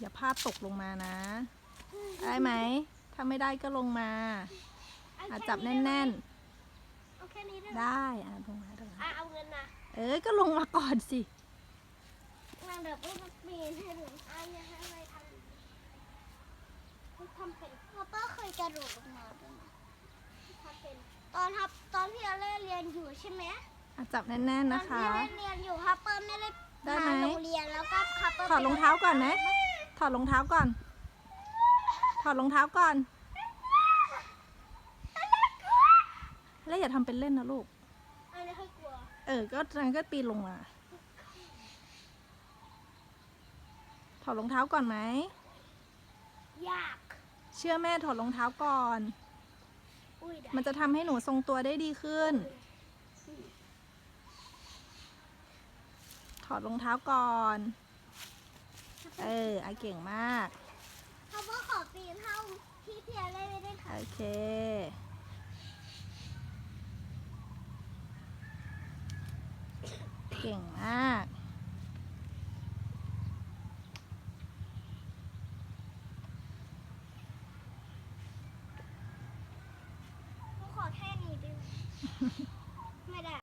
อย่าพลาดตกลงมานะ ได้ไหม ถ้าไม่ได้ก็ลงมาอะจับแน่นเอาแค่นี้ได้ๆไหมได้อะลงมาลงมาอะเอาเงินนะเอ้ยก็ลงมาก่อนสิ นางเดี๋ยวปุ๊บปีนให้ดูอะอย่าให้อะไรทำให้ทำเป็นพ่อป้าเคยกระโดดลงมาด้วยนะทำเป็นตอนทับตอนที่เราเรียนอยู่ใช่ไหมอะจับแน่นๆ นะคะตอนที่เราเรียนอยู่ฮับเปิ้ลไม่ได้ได้ไหม มาโรงเรียนแล้วก็ฮับเปิ้ลถอดรองเท้าก่อนไหม ถอดรองเท้าก่อน ถอดรองเท้าก่อน แล้วอย่าทำเป็นเล่นนะลูก อันนี้คือกลัวเออ ก็งั้นก็ปีนลงมา ถอดรองเท้าก่อนไหม ยาก เชื่อแม่ถอดรองเท้าก่อน อุ้ยได้มันจะทำให้หนูทรงตัวได้ดีขึ้น ถอดรองเท้าก่อน เออไอเก่งมากเขาบอกขอปีนเท่าที่เพียเล่ไม่ได้ค่ะ โอเคเก่งมาก